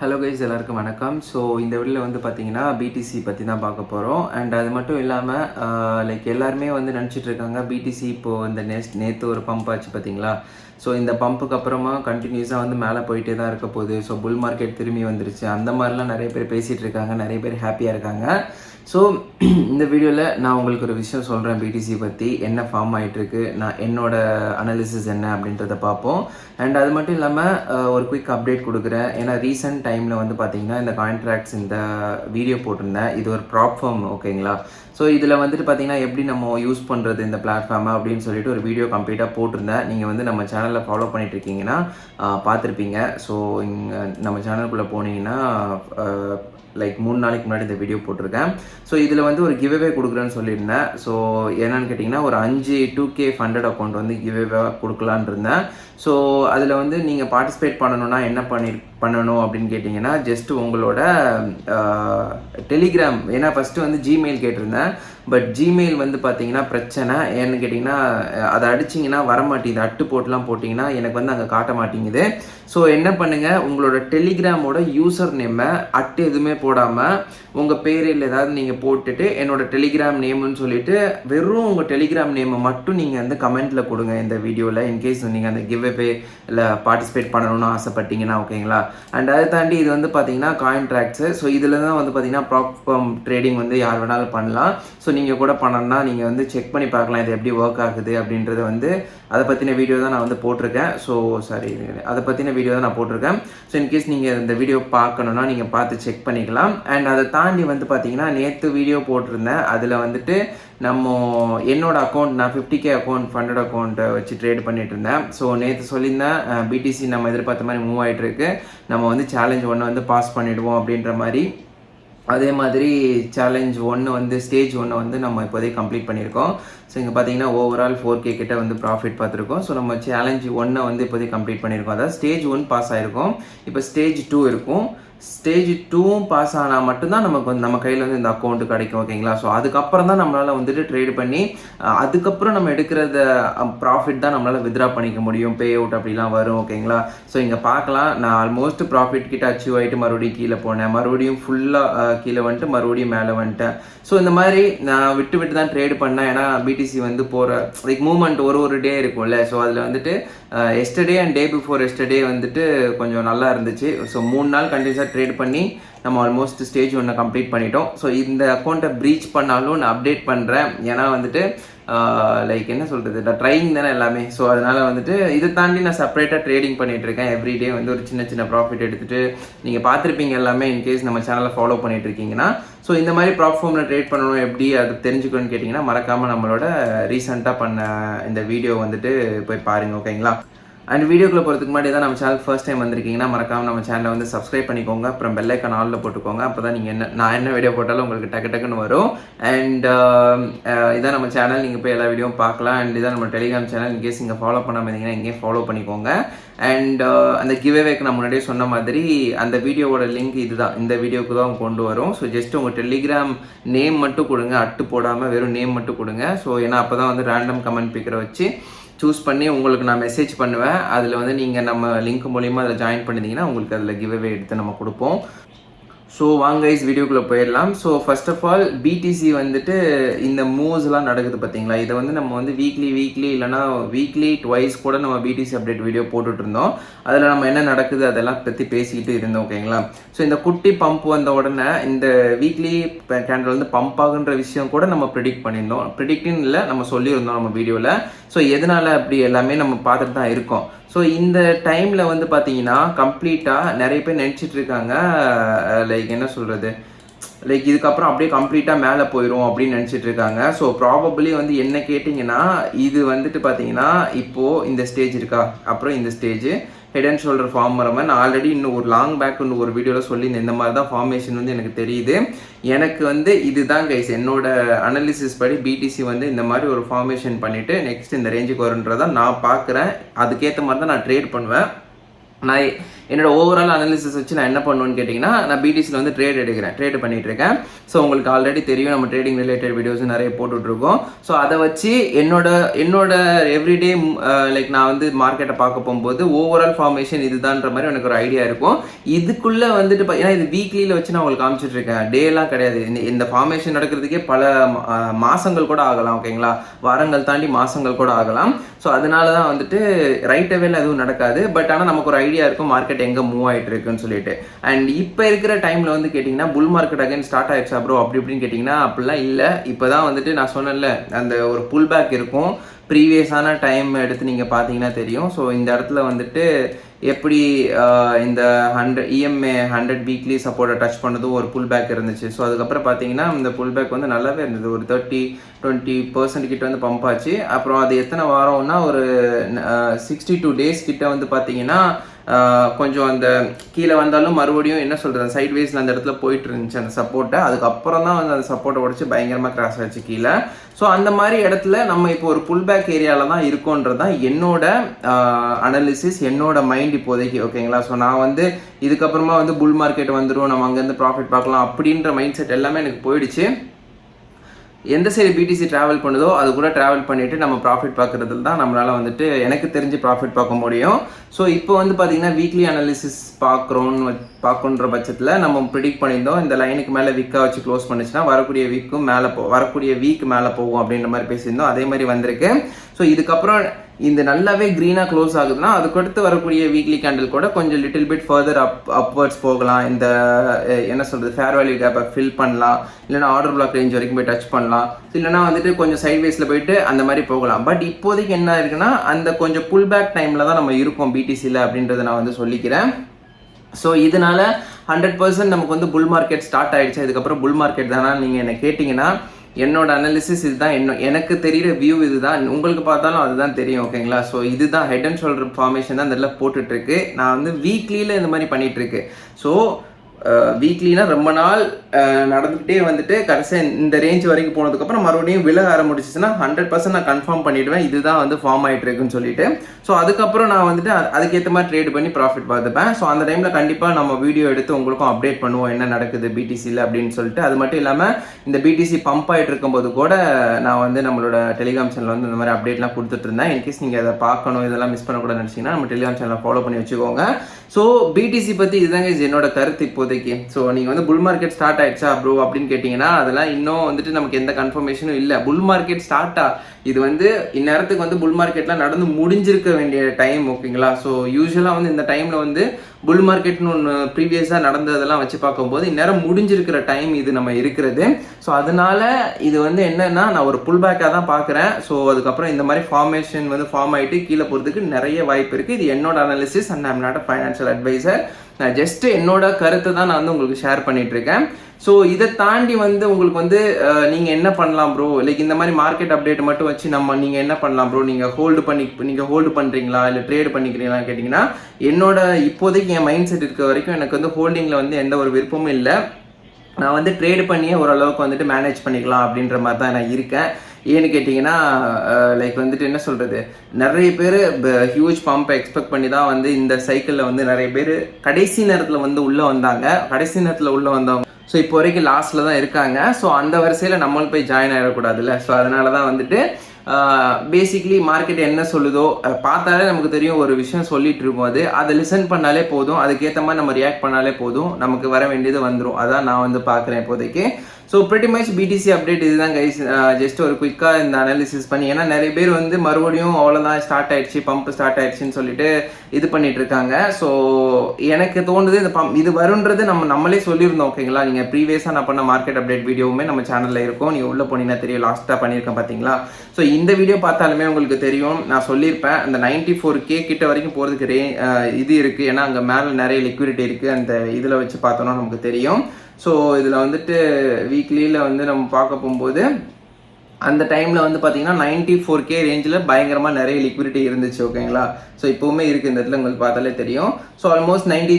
Hello guys எல்லாருக்கும் வணக்கம். So இந்த வீடியோவில் வந்து பார்த்தீங்கன்னா பிடிசி பற்றி தான் பார்க்க போகிறோம் அண்ட் அது மட்டும் இல்லாமல் லைக் uh, எல்லாருமே வந்து நினச்சிட்டு இருக்காங்க பிடிசி இப்போது இந்த நெக்ஸ்ட் நேற்று ஒரு பம்ப் ஆச்சு பார்த்தீங்களா ஸோ இந்த பம்புக்கு அப்புறமா கண்டினியூஸாக வந்து மேலே போயிட்டே தான் இருக்க போகுது. ஸோ புல் மார்க்கெட் திரும்பி வந்துருச்சு. அந்த மாதிரிலாம் நிறைய பேர் பேசிகிட்டு இருக்காங்க நிறைய பேர் ஹாப்பியாக இருக்காங்க. ஸோ இந்த வீடியோவில் நான் உங்களுக்கு ஒரு விஷயம் சொல்கிறேன் பிடிசி பற்றி என்ன ஃபார்ம் ஆகிட்டுருக்கு நான் என்னோடய அனாலிசிஸ் என்ன அப்படின்றத பார்ப்போம். அண்ட் அது மட்டும் இல்லாமல் ஒரு குயிக் அப்டேட் கொடுக்குறேன். ஏன்னா ரீசெண்ட் டைமில் வந்து பார்த்திங்கன்னா இந்த கான்ட்ராக்ட்ஸ் இந்த வீடியோ போட்டிருந்தேன். இது ஒரு ப்ராப் ஃபார்ம் ஓகேங்களா ஸோ இதில் வந்துட்டு பார்த்தீங்கன்னா எப்படி நம்ம யூஸ் பண்ணுறது இந்த பிளாட்ஃபார்மை அப்படின்னு சொல்லிட்டு ஒரு வீடியோ கம்ப்ளீட்டாக போட்டிருந்தேன். நீங்கள் வந்து நம்ம சேனலில் ஃபாலோ பண்ணிட்டு இருக்கீங்கன்னா பார்த்துருப்பீங்க. ஸோ இங்கே நம்ம சேனலுக்குள்ளே போனீங்கன்னா லைக் மூணு நாளைக்கு முன்னாடி இந்த வீடியோ போட்டிருக்கேன். ஸோ இதில் வந்து ஒரு கிவ்வே கொடுக்குறேன்னு சொல்லியிருந்தேன். ஸோ என்னன்னு கேட்டிங்கன்னா ஒரு அஞ்சு டூ கே ஃபண்டட் அக்கௌண்ட் வந்து கிவ்வே கொடுக்கலான் இருந்தேன். ஸோ அதில் வந்து நீங்கள் பார்ட்டிசிபேட் பண்ணணும்னா என்ன பண்ணி பண்ணணும் அப்படின்னு கேட்டிங்கன்னா ஜஸ்ட் உங்களோட டெலிகிராம் ஏன்னா ஃபஸ்ட்டு வந்து ஜிமெயில் கேட்டிருந்தேன். பட் ஜிமெயில் வந்து பார்த்தீங்கன்னா பிரச்சனை. ஏன்னு கேட்டிங்கன்னா அதை அடிச்சிங்கன்னா வரமாட்டேங்குது அட்டு போட்டுலாம் போட்டிங்கன்னா எனக்கு வந்து அங்கே காட்ட மாட்டேங்குது. ஸோ என்ன பண்ணுங்கள் உங்களோட டெலிகிராமோட யூசர் நேமை அட்டு எதுவுமே போடாமல் உங்கள் பேரில் ஏதாவது நீங்கள் போட்டுட்டு என்னோட டெலிகிராம் நேமுன்னு சொல்லிட்டு வெறும் உங்கள் டெலிகிராம் நேமை மட்டும் நீங்கள் வந்து கமெண்ட்டில் கொடுங்க இந்த வீடியோவில் இன்கேஸ் நீங்கள் அந்த கிவ் போய் இல்லை பார்ட்டிசிபேட் பண்ணணும்னு ஆசைப்பட்டீங்கன்னா ஓகேங்களா? அண்ட் அதை தாண்டி இது வந்து பார்த்தீங்கன்னா கான்ட்ராக்ட்ஸு ஸோ இதில் தான் வந்து பார்த்தீங்கன்னா ப்ராப்ளம் ட்ரேடிங் um, வந்து யார் வேணாலும் பண்ணலாம். ஸோ நீங்கள் கூட பண்ணணும்னா நீங்கள் வந்து செக் பண்ணி பார்க்கலாம் இது எப்படி ஒர்க் ஆகுது அப்படின்றத வந்து அதை பற்றின வீடியோ தான் நான் வந்து போட்டிருக்கேன். ஸோ சாரி அதை பற்றின வீடியோ தான் நான் போட்டிருக்கேன். ஸோ இன்கேஸ் நீங்கள் இந்த வீடியோ பார்க்கணுன்னா நீங்கள் பார்த்து செக் பண்ணிக்கலாம். அண்ட் அதை தாண்டி வந்து பார்த்தீங்கன்னா நேற்று வீடியோ போட்டிருந்தேன். அதில் வந்துட்டு நம்ம என்னோடய அக்கௌண்ட் நான் ஃபிஃப்டி கே அக்கௌண்ட் ஃபண்டட் அக்கௌண்ட்டை வச்சு ட்ரேட் பண்ணிட்டு இருந்தேன் ஸோ நேற்று சொல்லியிருந்தேன் பிடிசி நம்ம எதிர்பார்த்த மாதிரி மூவ் ஆகிட்டு இருக்கு நம்ம வந்து சேலஞ்ச் ஒன்று வந்து பாஸ் பண்ணிவிடுவோம் அப்படின்ற மாதிரி. அதே மாதிரி சேலஞ்ச் ஒன்று வந்து ஸ்டேஜ் ஒன்று வந்து நம்ம இப்போதைக்கு கம்ப்ளீட் பண்ணியிருக்கோம். ஸோ இங்கே பார்த்தீங்கன்னா ஓவரால் ஃபோர் கே கிட்ட வந்து ப்ராஃபிட் பார்த்துருக்கோம். ஸோ நம்ம சேலஞ்ச் ஒன்னை வந்து இப்போதைக்கு கம்ப்ளீட் பண்ணியிருக்கோம். அதாவது ஸ்டேஜ் ஒன் பாஸ் ஆகிருக்கும் இப்போ ஸ்டேஜ் டூ இருக்கும். ஸ்டேஜ் டூவும் பாஸ் ஆனால் மட்டும்தான் நமக்கு வந்து நம்ம கையில் வந்து இந்த அக்கௌண்ட் கிடைக்கும் ஓகேங்களா ஸோ அதுக்கப்புறம் தான் நம்மளால் வந்துட்டு ட்ரேட் பண்ணி அதுக்கப்புறம் நம்ம எடுக்கிறத ப்ராஃபிட் தான் நம்மளால் வித்ரா பண்ணிக்க முடியும். பே அவுட் அப்படிலாம் வரும் ஓகேங்களா ஸோ இங்கே பார்க்கலாம். நான் ஆல்மோஸ்ட் ப்ராஃபிட் கிட்ட அச்சீவ் ஆகிட்டு மறுபடியும் கீழே போனேன். மறுபடியும் ஃபுல்லாக கீழே வந்துட்டு மறுபடியும் மேலே வந்துட்டேன். ஸோ இந்த மாதிரி நான் விட்டு விட்டு தான் ட்ரேட் பண்ணேன். ஏன்னா ஐடிசி வந்து போகிற லைக் மூமெண்ட் ஒரு ஒரு டே இருக்கும்ல. ஸோ அதில் வந்துட்டு yesterday and day before yesterday வந்துட்டு கொஞ்சம் நல்லா இருந்துச்சு. ஸோ மூணு நாள் கண்டினியூஸாக ட்ரேட் பண்ணி நம்ம ஆல்மோஸ்ட் ஸ்டேஜ் ஒன்று கம்ப்ளீட் பண்ணிட்டோம். ஸோ இந்த அக்கௌண்ட்டை ப்ரீச் பண்ணாலும் நான் அப்டேட் பண்ணுறேன் ஏன்னா வந்துட்டு uh, லைக் என்ன சொல்கிறது நான் ட்ரைங் தானே எல்லாமே. ஸோ அதனால் வந்துட்டு இதை தாண்டி நான் செப்பரேட்டாக ட்ரேடிங் பண்ணிகிட்டு இருக்கேன். எவ்ரிடே வந்து ஒரு சின்ன சின்ன ப்ராஃபிட் எடுத்துகிட்டு நீங்கள் பார்த்துருப்பீங்க எல்லாமே இன்கேஸ் நம்ம சேனலை ஃபாலோ பண்ணிகிட்ருக்கீங்கன்னா ஸோ இந்த மாதிரி ப்ளாட்ஃபார்மில் ட்ரேட் பண்ணணும் எப்படி அது தெரிஞ்சுக்கணும்னு கேட்டிங்கன்னா மறக்காமல் நம்மளோட ரீசெண்டாக பண்ண இந்த வீடியோ வந்துட்டு போய் பாருங்கள் ஓகேங்களா அண்ட் வீடியோக்குள்ள போகிறதுக்கு முன்னாடி தான் நம்ம சேனல் ஃபர்ஸ்ட் டைம் வந்திருக்கீங்கன்னா மறக்காம நம்ம சேனலை வந்து சப்ஸ்கிரைப் பண்ணிக்கோங்க. அப்புறம் பெல்லைக்கான் ஆலில் போட்டுக்கோங்க. அப்போ தான் நீங்கள் என்ன நான் என்ன வீடியோ போட்டாலும் உங்களுக்கு டக்கு டக்குன்னு வரும். Um, அண்ட் இதான் நம்ம சேனல் நீங்கள் போய் எல்லா வீடியோவும் பார்க்கலாம். அண்ட் இதான் நம்ம டெலிகிராம் சேனல் இன்கேஸ் இங்கே ஃபாலோ பண்ணாமல் இருந்தீங்கன்னா இங்கேயும் ஃபாலோ பண்ணிக்கோங்க. அண்ட் uh, அந்த கிவேவேக்கு நான் முன்னாடியே சொன்ன மாதிரி அந்த வீடியோவோட லிங்க் இதுதான். இந்த வீடியோக்கு தான் கொண்டு வரும். ஸோ ஜஸ்ட் உங்கள் டெலிகிராம் நேம் மட்டும் கொடுங்க. அட்டு போடாமல் வெறும் நேம் மட்டும் கொடுங்க. ஸோ ஏன்னா அப்போ தான் வந்து ரேண்டம் கமெண்ட் பிக்கரை வச்சு சூஸ் பண்ணி உங்களுக்கு நான் மெசேஜ் பண்ணுவேன். அதில் வந்து நீங்கள் நம்ம லிங்க் மூலிமா அதில் ஜாயின் பண்ணிட்டீங்கன்னா உங்களுக்கு அதில் கிவ்அவே எடுத்து நம்ம கொடுப்போம். ஸோ வாங்க ஐஸ் வீடியோக்குள்ளே போயிடலாம். So first of all BTC வந்துட்டு இந்த மூவ்ஸ்லாம் நடக்குது பார்த்தீங்களா இதை வந்து நம்ம வந்து வீக்லி வீக்லி இல்லைனா வீக்லி ட்வைஸ் கூட நம்ம பிடிசி அப்டேட் வீடியோ போட்டுட்டு இருந்தோம் அதில் நம்ம என்ன நடக்குது அதெல்லாம் பற்றி பேசிக்கிட்டு இருந்தோம் ஓகேங்களா ஸோ இந்த குட்டி பம்ப் வந்த உடனே இந்த வீக்லி கேண்டில் வந்து பம்ப் ஆகுன்ற விஷயம் கூட நம்ம ப்ரிடிக்ட் பண்ணியிருந்தோம். ப்ரிடிக்ட்னு இல்லை நம்ம சொல்லியிருந்தோம் நம்ம வீடியோவில் ஸோ எதனால் அப்படி எல்லாமே நம்ம பார்த்துட்டு தான் இருக்கோம். ஸோ இந்த டைமில் வந்து பார்த்தீங்கன்னா கம்ப்ளீட்டாக நிறைய பேர் நினச்சிட்டு இருக்காங்க. லைக் என்ன சொல்கிறது லைக் இதுக்கப்புறம் அப்படியே கம்ப்ளீட்டாக மேலே போயிடும் அப்படின்னு நினச்சிட்டு இருக்காங்க. ஸோ ப்ராபப்ளி வந்து என்ன கேட்டிங்கன்னா இது வந்துட்டு பார்த்தீங்கன்னா இப்போது இந்த ஸ்டேஜ் இருக்கா? அப்புறம் இந்த stage head and shoulder form வர மாதிரி நான் ஆல்ரெடி இன்னும் ஒரு லாங் பேக் இன்னும் ஒரு வீடியோவில் சொல்லியிருந்தேன். இந்த மாதிரி தான் ஃபார்மேஷன் வந்து எனக்கு தெரியுது. எனக்கு வந்து இதுதான் கைஸ் என்னோட அனாலிசிஸ் படி பிடிசி வந்து இந்த மாதிரி ஒரு ஃபார்மேஷன் பண்ணிவிட்டு நெக்ஸ்ட் இந்த ரேஞ்சுக்கு வருன்றதான் நான் பார்க்குறேன். அதுக்கேற்ற மாதிரி தான் நான் ட்ரேட் பண்ணுவேன். நான் என்னோட ஓவரால் அனாலிசிஸ் வச்சு நான் என்ன பண்ணுவேன்னு கேட்டிங்கன்னா நான் பிடிசியில் வந்து ட்ரேட் எடுக்கிறேன். ட்ரேட் பண்ணிட்டு இருக்கேன் ஸோ உங்களுக்கு ஆல்ரெடி தெரியும் நம்ம ட்ரேடிங் ரிலேட்டட் வீடியோஸ் நிறைய போட்டுட்ருக்கோம் ஸோ அதை வச்சு என்னோட என்னோட எவ்ரிடே லைக் நான் வந்து மார்க்கெட்டை பார்க்க போகும்போது ஓவரால் ஃபார்மேஷன் இதுதான்ற மாதிரி எனக்கு ஒரு ஐடியா இருக்கும். இதுக்குள்ளே வந்துட்டு ஏன்னா இது வீக்லியில் வச்சு நான் உங்களுக்கு காமிச்சிட்டு இருக்கேன் டேலாம் கிடையாது. இந்த இந்த ஃபார்மேஷன் நடக்கிறதுக்கே பல மாதங்கள் கூட ஆகலாம் ஓகேங்களா வாரங்கள் தாண்டி மாதங்கள் கூட ஆகலாம். ஸோ அதனால தான் வந்துட்டு ரைட் அவேல எதுவும் நடக்காது. பட் ஆனால் நமக்கு ஒரு ஐடியா இருக்கும் மார்க்கெட் எங்கே மூவ் ஆயிட்டு இருக்குன்னு சொல்லிட்டு. அண்ட் இப்போ இருக்கிற டைமில் வந்து கேட்டிங்கன்னா புல் மார்க்கெட் அகைன் ஸ்டார்ட் ஆயிடுச்சா ப்ரோ அப்படி இப்படின்னு கேட்டிங்கன்னா அப்படிலாம் இல்லை. இப்போ தான் வந்துட்டு நான் சொன்னேன்ல அந்த ஒரு புல் பேக் இருக்கும். ப்ரீவியஸான டைம் எடுத்து நீங்கள் பார்த்தீங்கன்னா தெரியும். ஸோ இந்த இடத்துல வந்துட்டு எப்படி இந்த ஹண்ட்ரட் இஎம்ஏ ஹண்ட்ரட் வீக்லி சப்போர்ட்டை டச் பண்ணதும் ஒரு புல் பேக் இருந்துச்சு. ஸோ அதுக்கப்புறம் பார்த்தீங்கன்னா இந்த புல் பேக் வந்து நல்லாவே இருந்தது. ஒரு தேர்ட்டி டுவெண்ட்டி பர்சன்ட் கிட்ட வந்து பம்ப் ஆச்சு. அப்புறம் அது எத்தனை வாரம்னா ஒரு சிக்ஸ்டி டூ டேஸ் கிட்ட வந்து பார்த்தீங்கன்னா கொஞ்சம் அந்த கீழே வந்தாலும் மறுபடியும் என்ன சொல்கிறது சைட் வேஸில் அந்த இடத்துல போயிட்டு இருந்துச்சு அந்த சப்போர்ட்டை அதுக்கப்புறம் தான் வந்து அந்த சப்போர்ட்டை உடச்சி பயங்கரமாக கிராஸ் ஆச்சு கீழே. ஸோ அந்த மாதிரி இடத்துல நம்ம இப்போ ஒரு புல் பேக் ஏரியாவில் தான் இருக்கோன்றது தான் என்னோட அனாலிசிஸ் என்னோட மைண்ட் இப்போதைக்கு ஓகேங்களா ஸோ நான் வந்து இதுக்கப்புறமா வந்து புல் மார்க்கெட் வந்துடும் நம்ம அங்கேருந்து ப்ராஃபிட் பார்க்கலாம் அப்படின்ற மைண்ட் செட் எல்லாமே எனக்கு போயிடுச்சு. எந்த சைடு பிடிசி ட்ராவல் பண்ணுதோ அது கூட ட்ராவல் பண்ணிவிட்டு நம்ம ப்ராஃபிட் பார்க்குறதுல தான் நம்மளால் வந்துட்டு எனக்கு தெரிஞ்சு ப்ராஃபிட் பார்க்க முடியும். ஸோ இப்போ வந்து பார்த்தீங்கன்னா வீக்லி அனாலிசிஸ் பார்க்குறோன்னு பார்க்கணுன்ற பட்சத்தில் நம்ம ப்ரிடிக்ட் பண்ணியிருந்தோம். இந்த லைனுக்கு மேலே வீக்காக வச்சு க்ளோஸ் பண்ணுச்சுன்னா வரக்கூடிய வீக்கும் மேலே போ வரக்கூடிய வீக் மேலே போகும் அப்படின்ற மாதிரி பேசியிருந்தோம். அதே மாதிரி வந்திருக்கு. ஸோ இதுக்கப்புறம் இந்த நல்லாவே க்ரீனாக க்ளோஸ் ஆகுதுன்னா அதுக்கடுத்து வரக்கூடிய வீக்லி கேண்டில் கூட கொஞ்சம் little bit further up upwards போகலாம். இந்த என்ன சொல்கிறது ஃபேர் வேல்யூ கேப்பை ஃபில் பண்ணலாம். இல்லைனா ஆர்டர் பிளாக் ரேஞ்ச் வரைக்கும் போய் டச் பண்ணலாம். இல்லைனா வந்துட்டு கொஞ்சம் சைட்வேஸில் போயிட்டு அந்த மாதிரி போகலாம். பட் இப்போதைக்கு என்ன இருக்குன்னா அந்த கொஞ்சம் புல் பேக் டைமில் தான் நம்ம இருக்கோம் பிடிசியில் அப்படின்றத நான் வந்து சொல்லிக்கிறேன். ஸோ இதனால ஹண்ட்ரட் பர்சன்ட் நமக்கு வந்து புல் மார்க்கெட் ஸ்டார்ட் ஆகிடுச்சு அதுக்கப்புறம் புல் மார்க்கெட் தானா? நீங்கள் என்னை கேட்டிங்கன்னா என்னோட அனாலிசிஸ் இதுதான். என்ன எனக்கு தெரிகிற வியூ இதுதான். உங்களுக்கு பார்த்தாலும் அதுதான் தெரியும் ஓகேங்களா ஸோ இதுதான் ஹெட் அண்ட் ஷோல்டர் ஃபார்மேஷன் தான் இந்த போட்டுட்ருக்கு நான் வந்து வீக்லியில் இந்த மாதிரி பண்ணிகிட்ருக்கு ஸோ வீக்லினா ரொம்ப நாள் நடந்துகிட்டே நடந்துக்கிட்டே வந்துட்டு கடைசியாக இந்த ரேஞ்ச் வரைக்கும் போனதுக்கப்புறம் மறுபடியும் விலக ஆரம்பிச்சிச்சுன்னா ஹண்ட்ரட் பர்சன்ட் நான் கன்ஃபார்ம் பண்ணிடுவேன். இதுதான் வந்து ஃபார்ம் ஆகிட்டு இருக்குன்னு சொல்லிட்டு. ஸோ அதுக்கப்புறம் நான் வந்துட்டு அதுக்கேற்ற மாதிரி ட்ரேட் பண்ணி ப்ராஃபிட் பார்த்துப்பேன். ஸோ அந்த டைமில் கண்டிப்பாக நம்ம வீடியோ எடுத்து உங்களுக்கும் அப்டேட் பண்ணுவோம். என்ன நடக்குது பிடிசியில் அப்படின்னு சொல்லிட்டு. அது மட்டும் இல்லாமல் இந்த பிடிசி பம்ப் ஆகிட்டு இருக்கும்போது கூட நான் வந்து நம்மளோட டெலிகிராம் சேனலில் வந்து இந்த மாதிரி அப்டேட்லாம் கொடுத்துட்டு இருந்தேன். இன்கேஸ் நீங்கள் அதை பார்க்கணும் இதெல்லாம் மிஸ் பண்ணக்கூடாது நினச்சிங்கன்னா நம்ம டெலிகிராம் சேனலை ஃபாலோ பண்ணி வச்சுக்கோங்க. ஸோ பிடிசி பற்றி இதுதாங்க இது என்னோட கருத்து. இப்போது இப்போதைக்கு ஸோ நீங்கள் வந்து புல் மார்க்கெட் ஸ்டார்ட் ஆயிடுச்சா ப்ரோ அப்படின்னு கேட்டிங்கன்னா அதெல்லாம் இன்னும் வந்துட்டு நமக்கு எந்த கன்ஃபர்மேஷனும் இல்லை. புல் மார்க்கெட் ஸ்டார்ட்டா இது வந்து இந்நேரத்துக்கு வந்து புல் மார்க்கெட்லாம் நடந்து முடிஞ்சிருக்க வேண்டிய டைம் ஓகேங்களா ஸோ யூஸ்வலாக வந்து இந்த டைமில் வந்து புல் மார்க்கெட்னு ஒன்று ப்ரீவியஸாக நடந்ததெல்லாம் வச்சு பார்க்கும்போது இந்நேரம் முடிஞ்சிருக்கிற டைம் இது நம்ம இருக்கிறது. ஸோ அதனால இது வந்து என்னன்னா நான் ஒரு புல் பேக்காக தான் பார்க்குறேன். ஸோ அதுக்கப்புறம் இந்த மாதிரி ஃபார்மேஷன் வந்து ஃபார்ம் ஆகிட்டு கீழே போகிறதுக்கு நிறைய வாய்ப்பு இருக்குது இது என்னோட analysis and I'm not a financial advisor நான் ஜஸ்ட் என்னோட கருத்தை தான் நான் வந்து உங்களுக்கு ஷேர் பண்ணிட்டு இருக்கேன் ஸோ இதை தாண்டி வந்து உங்களுக்கு வந்து நீங்கள் நீங்க என்ன பண்ணலாம் ப்ரோ லைக் இந்த மாதிரி மார்க்கெட் அப்டேட் மட்டும் வச்சு நம்ம நீங்க என்ன பண்ணலாம் ப்ரோ நீங்க ஹோல்டு பண்ணி நீங்க ஹோல்டு பண்றீங்களா? இல்லை ட்ரேட் பண்ணிக்கிறீங்களா கேட்டிங்கன்னா என்னோட இப்போதைக்கு என் மைண்ட் செட் இருக்க வரைக்கும் எனக்கு வந்து ஹோல்டிங்ல வந்து எந்த ஒரு விருப்பமும் இல்லை. நான் வந்து ட்ரேட் பண்ணியே ஓரளவுக்கு வந்துட்டு மேனேஜ் பண்ணிக்கலாம் அப்படின்ற மாதிரி தான் நான் இருக்கேன். ஏன்னு கேட்டிங்கன்னா லைக் வந்துட்டு என்ன சொல்கிறது நிறைய பேர் ஹியூஜ் பம்பை எக்ஸ்பெக்ட் பண்ணி தான் வந்து இந்த சைக்கிளில் வந்து நிறைய பேர் கடைசி நேரத்தில் வந்து உள்ளே வந்தாங்க. கடைசி நேரத்தில் உள்ளே வந்தவங்க. ஸோ இப்போ வரைக்கும் லாஸ்ட்டில் தான் இருக்காங்க. ஸோ அந்த வரிசையில் நம்மளும் போய் ஜாயின் ஆகிடக்கூடாதுல்ல ஸோ அதனால தான் வந்துட்டு பேசிக்லி மார்க்கெட் என்ன சொல்லுதோ பார்த்தாலே நமக்கு தெரியும் ஒரு விஷயம் சொல்லிட்டு இருக்கும் அது. அதை லிசன் பண்ணாலே போதும். அதுக்கேற்ற மாதிரி நம்ம ரியாக்ட் பண்ணாலே போதும். நமக்கு வர வேண்டியது வந்துடும் அதான் நான் வந்து பார்க்குறேன் இப்போதைக்கு. So pretty much BTC update இதுதான் கைஸ் ஜஸ்ட் uh, ஒரு குயிக்காக இந்த அனாலிசிஸ் பண்ணி ஏன்னா நிறைய பேர் வந்து மறுபடியும் அவ்வளோதான் ஸ்டார்ட் ஆயிடுச்சு பம்ப் ஸ்டார்ட் ஆயிடுச்சுன்னு சொல்லிட்டு இது பண்ணிட்டு இருக்காங்க. ஸோ எனக்கு தோணுது இந்த பம்ப் இது வருன்றது நம்ம நம்மளே சொல்லியிருந்தோம் ஓகேங்களா நீங்கள் ப்ரீவியஸாக நான் பண்ண மார்க்கெட் அப்டேட் வீடியோவுமே நம்ம சேனலில் இருக்கும். நீங்கள் உள்ளே போனீங்கன்னா தெரியும் லாஸ்ட்டாக பண்ணியிருக்கேன் பார்த்தீங்களா ஸோ இந்த வீடியோ பார்த்தாலுமே உங்களுக்கு தெரியும். நான் சொல்லியிருப்பேன் அந்த நைன்டி ஃபோர் கே கிட்ட வரைக்கும் போகிறதுக்கு ரே uh, இது இருக்குது ஏன்னா அங்கே மேலே நிறைய லிக்விடிட்டி இருக்குது அந்த இதில் வச்சு பார்த்தோன்னா நமக்கு தெரியும். ஸோ இதில் வந்துட்டு வீக்லியில் வந்து நம்ம பார்க்க போகும்போது அந்த டைமில் வந்து பார்த்தீங்கன்னா நைன்ட்டி ஃபோர் கே ரேஞ்சில் பயங்கரமாக நிறைய லிக்விடிட்டி இருந்துச்சு ஓகேங்களா ஸோ இப்போவுமே இருக்குது இந்த இடத்துல உங்களுக்கு பார்த்தாலே தெரியும். So almost ninety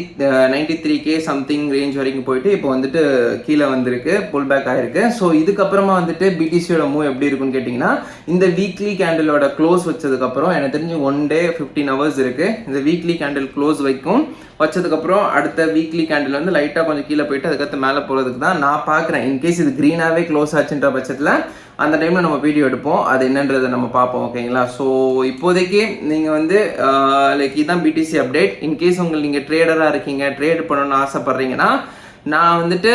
ninety three K something range வரைக்கும் போயிட்டு இப்போ வந்துட்டு கீழே வந்திருக்கு புல் பேக் ஆகிருக்கு ஸோ இதுக்கப்புறமா வந்துட்டு பிடிசியோட மூவ் எப்படி இருக்குன்னு கேட்டிங்கன்னா இந்த வீக்லி கேண்டிலோட க்ளோஸ் வச்சதுக்கப்புறம் எனக்கு தெரிஞ்சு ஒன் டே ஃபிஃப்டீன் ஹவர்ஸ் இருக்குது இந்த வீக்லி கேண்டில் க்ளோஸ் வைக்கும். வச்சதுக்கப்புறம் அடுத்த வீக்லி கேண்டில் வந்து லைட்டாக கொஞ்சம் கீழே போயிட்டு அதுக்கடுத்து மேலே போகிறதுக்கு தான் நான் பார்க்குறேன். இன்கேஸ் இது க்ரீனாகவே க்ளோஸ் ஆச்சுன்ற பட்சத்தில் அந்த டைமில் நம்ம வீடியோ எடுப்போம். அது என்னன்றதை நம்ம பார்ப்போம் ஓகேங்களா ஸோ இப்போதைக்கு நீங்கள் வந்து லைக் இதுதான் பிடிசி அப்டேட் இன்கேஸ் உங்களுக்கு நீங்கள் ட்ரேடராக இருக்கீங்க ட்ரேட் பண்ணணும்னு ஆசைப்பட்றீங்கன்னா நான் வந்துட்டு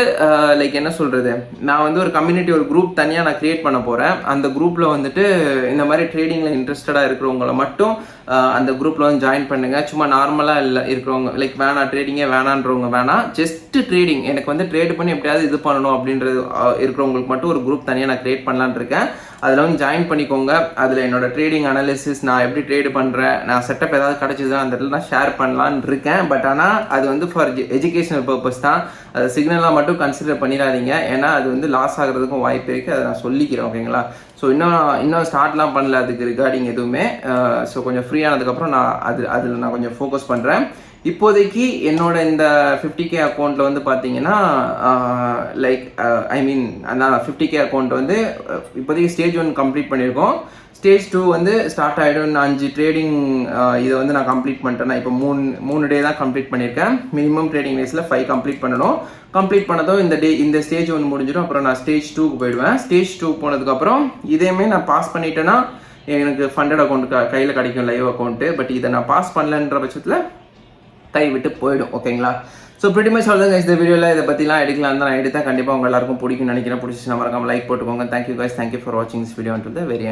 லைக் என்ன சொல்கிறது நான் வந்து ஒரு கம்யூனிட்டி ஒரு குரூப் தனியாக நான் க்ரியேட் பண்ண போகிறேன் அந்த குரூப்பில் வந்துட்டு இந்த மாதிரி ட்ரேடிங்கில் இன்ட்ரெஸ்டடாக இருக்கிறவங்கள மட்டும் அந்த குரூப்பில் வந்து ஜாயின் பண்ணுங்கள் சும்மா நார்மலாக இல்லை இருக்கிறவங்க லைக் வேணாம் ட்ரேடிங்கே வேணான்றவங்க வேணாம். ஜஸ்ட் ட்ரேடிங் எனக்கு வந்து ட்ரேட் பண்ணி எப்படியாவது இது பண்ணணும் அப்படின்றது இருக்கிறவங்களுக்கு மட்டும் ஒரு குரூப் தனியாக நான் க்ரியேட் பண்ணலான் இருக்கேன். அதில் வந்து ஜாயின் பண்ணிக்கோங்க. அதில் என்னோடய ட்ரேடிங் அனாலிசிஸ் நான் எப்படி ட்ரேடு பண்ணுறேன் நான் செட்டப் ஏதாவது கிடச்சிதுன்னா அந்த இடத்துல நான் ஷேர் பண்ணலான்னு இருக்கேன். பட் ஆனால் அது வந்து ஃபார் எஜுகேஷனல் பர்பஸ் தான். அது சிக்னலாக மட்டும் கன்சிடர் பண்ணிடாதீங்க. ஏன்னா அது வந்து லாஸ் ஆகிறதுக்கும் வாய்ப்பு இருக்குது அதை நான் சொல்லிக்கிறேன் ஓகேங்களா ஸோ இன்னும் இன்னும் ஸ்டார்ட்லாம் பண்ணல அதுக்கு ரிகார்டிங் எதுவுமே. ஸோ கொஞ்சம் ஃப்ரீ ஆனதுக்கப்புறம் நான் அது அதில் நான் கொஞ்சம் ஃபோக்கஸ் பண்ணுறேன் இப்போதைக்கு என்னோட இந்த ஃபிஃப்டி கே அக்கௌண்ட்டில் வந்து பார்த்தீங்கன்னா லைக் ஐ மீன் அந்த ஃபிஃப்டி கே அக்கௌண்ட் வந்து இப்போதைக்கு ஸ்டேஜ் ஒன் கம்ப்ளீட் பண்ணியிருக்கோம் ஸ்டேஜ் டூ வந்து ஸ்டார்ட் ஆகிடும் அஞ்சு ட்ரேடிங் இதை வந்து நான் கம்ப்ளீட் பண்ணிட்டேன் நான் இப்போ மூணு மூணு டே தான் கம்ப்ளீட் பண்ணியிருக்கேன் மினிமம் ட்ரேடிங் டேஸில் ஃபைவ் கம்ப்ளீட் பண்ணணும். கம்ப்ளீட் பண்ணதும் இந்த டே இந்த ஸ்டேஜ் ஒன்று முடிஞ்சிடும். அப்புறம் நான் ஸ்டேஜ் டூக்கு போயிடுவேன். ஸ்டேஜ் டூ போனதுக்கப்புறம் இதேமே நான் பாஸ் பண்ணிட்டேன்னா எனக்கு ஃபண்டட் அக்கௌண்ட் கையில் கிடைக்கும் லைவ் அக்கௌண்ட்டு பட் இதை நான் பாஸ் பண்ணலன்ற பட்சத்தில் கட்டாயி விட்டு போயிடும் ஓகேங்களா ஸோ பிரிட்டி மச் சொல்லுங்க இந்த வீடியோவில் இதை பற்றிலாம் எடுக்கலாம் தான் நான் எடுத்தால் கண்டிப்பாக உங்கள் எல்லாருக்கும் பிடிக்கும் நினைக்கிறேன். பிடிச்சிச்சு மறக்காம லைக் போட்டுக்கோங்க. Thank you guys thank you for வாட்சிங் this video until the very